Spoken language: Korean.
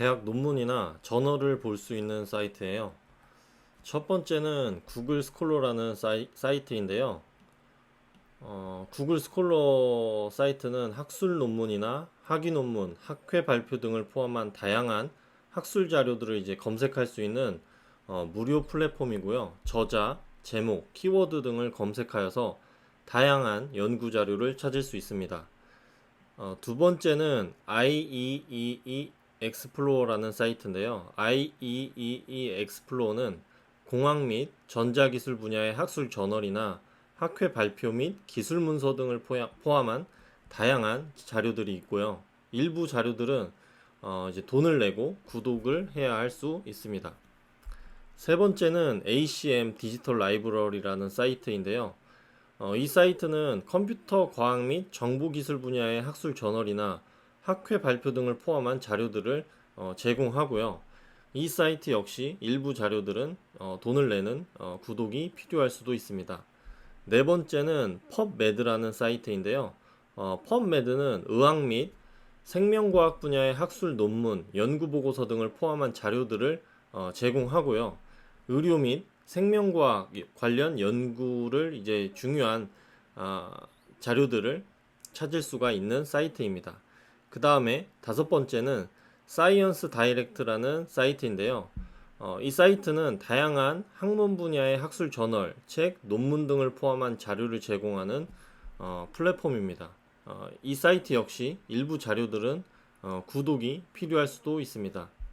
대학 논문이나 저널을 볼 수 있는 사이트예요. 첫 번째는 구글 스콜러라는 사이, 사이 트인데요. 어, 구글 스콜러 사이트는 학술 논문이나 학위 논문, 학회 발표 등을 포함한 다양한 학술 자료들을 이제 검색할 수 있는 어, 무료 플랫폼이고요. 저자, 제목, 키워드 등을 검색하여서 다양한 연구 자료를 찾을 수 있습니다. 어, 두 번째는 IEEE Explorer라는 사이트인데요. IEEE Explorer는 공학 및 전자기술 분야의 학술 저널이나 학회 발표 및 기술 문서 등을 포함한 다양한 자료들이 있고요. 일부 자료들은 어, 이제 돈을 내고 구독을 해야 할 수 있습니다. 세 번째는 ACM 디지털 라이브러리라는 사이트인데요. 어, 이 사이트는 컴퓨터 과학 및 정보기술 분야의 학술 저널이나 학회 발표 등을 포함한 자료들을 어, 제공하고요. 이 사이트 역시 일부 자료들은 어, 돈을 내는 어, 구독이 필요할 수도 있습니다. 네 번째는 펍메드라는 사이트인데요. 어, 펍메드는 의학 및 생명과학 분야의 학술 논문, 연구 보고서 등을 포함한 자료들을 어, 제공하고요. 의료 및 생명과학 관련 연구를 이제 중요한 아, 자료들을 찾을 수가 있는 사이트입니다. 그 다음에 다섯 번째는 사이언스 다이렉트라는 사이트인데요. 어, 이 사이트는 다양한 학문 분야의 학술 저널, 책, 논문 등을 포함한 자료를 제공하는 어, 플랫폼입니다. 어, 이 사이트 역시 일부 자료들은 어, 구독이 필요할 수도 있습니다.